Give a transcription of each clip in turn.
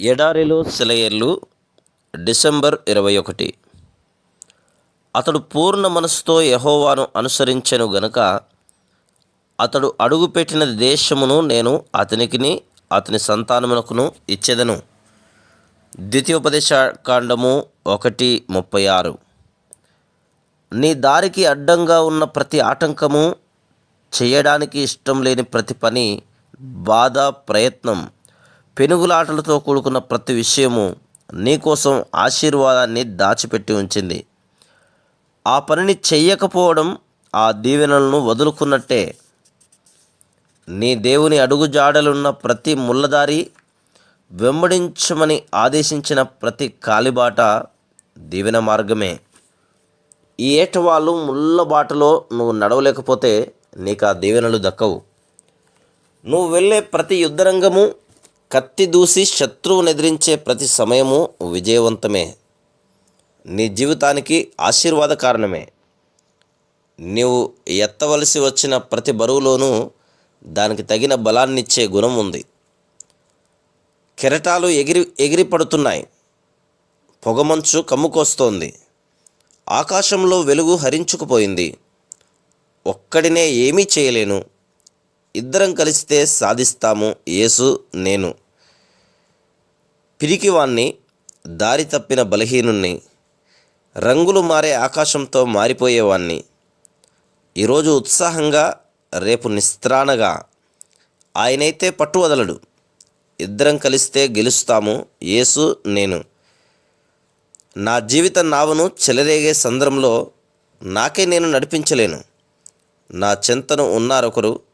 ఎడారిలో సెలయర్లు డిసెంబర్ ఇరవై ఒకటి. అతడు పూర్ణ మనసుతో యహోవాను అనుసరించెను గనుక అతడు అడుగుపెట్టిన దేశమును నేను అతనికిని అతని సంతానమునకును ఇచ్చేదను. ద్వితీయోపదేశ కాండము ఒకటి ముప్పై ఆరు. నీ దారికి అడ్డంగా ఉన్న ప్రతి ఆటంకము చేయడానికి ఇష్టం లేని ప్రతి పని బాధ ప్రయత్నం పెనుగులాటలతో కూడుకున్న ప్రతి విషయము నీకోసం ఆశీర్వాదాన్ని దాచిపెట్టి ఉంచింది. ఆ పనిని చెయ్యకపోవడం ఆ దీవెనలను వదులుకున్నట్టే. నీ దేవుని అడుగుజాడలున్న ప్రతి ముళ్ళదారి వెంబడించమని ఆదేశించిన ప్రతి కాలిబాట దీవెన మార్గమే. ఈ ఏటవాళ్ళు ముళ్ళ బాటలో నువ్వు నడవలేకపోతే నీకు ఆ దీవెనలు దక్కవు. నువ్వు వెళ్ళే ప్రతి యుద్ధరంగము కత్తి దూసి శత్రువును ఎదిరించే ప్రతి సమయము విజయవంతమే. నీ జీవితానికి ఆశీర్వాద కారణమే. నీవు ఎత్తవలసి వచ్చిన ప్రతి బరువులోనూ దానికి తగిన బలాన్నిచ్చే గుణం ఉంది. కెరటాలు ఎగిరి ఎగిరి పడుతున్నాయి పొగమంచు కమ్ముకొస్తోంది. ఆకాశంలో వెలుగు హరించుకుపోయింది. ఒక్కడినే ఏమీ చేయలేను. ఇద్దరం కలిస్తే సాధిస్తాము యేసు నేను. పిరికివాణ్ణి దారి తప్పిన బలహీనుణ్ణి రంగులు మారే ఆకాశంతో మారిపోయేవాణ్ణి. ఈరోజు ఉత్సాహంగా రేపు నిస్త్రాణగా ఆయనైతే పట్టు వదలడు ఇద్దరం కలిస్తే గెలుస్తాము యేసు నేను. నా జీవిత నావను చెలరేగే సంద్రంలో నాకే నేను నడిపించలేను. నా చెంతను ఉన్నారొకరు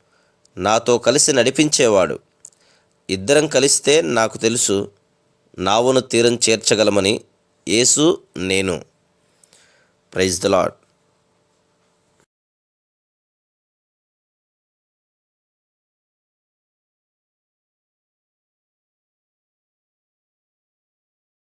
నాతో కలిసి నడిపించేవాడు. ఇద్దరం కలిస్తే నాకు తెలుసు నావును తీరం చేర్చగలమని యేసు నేను. Praise the lord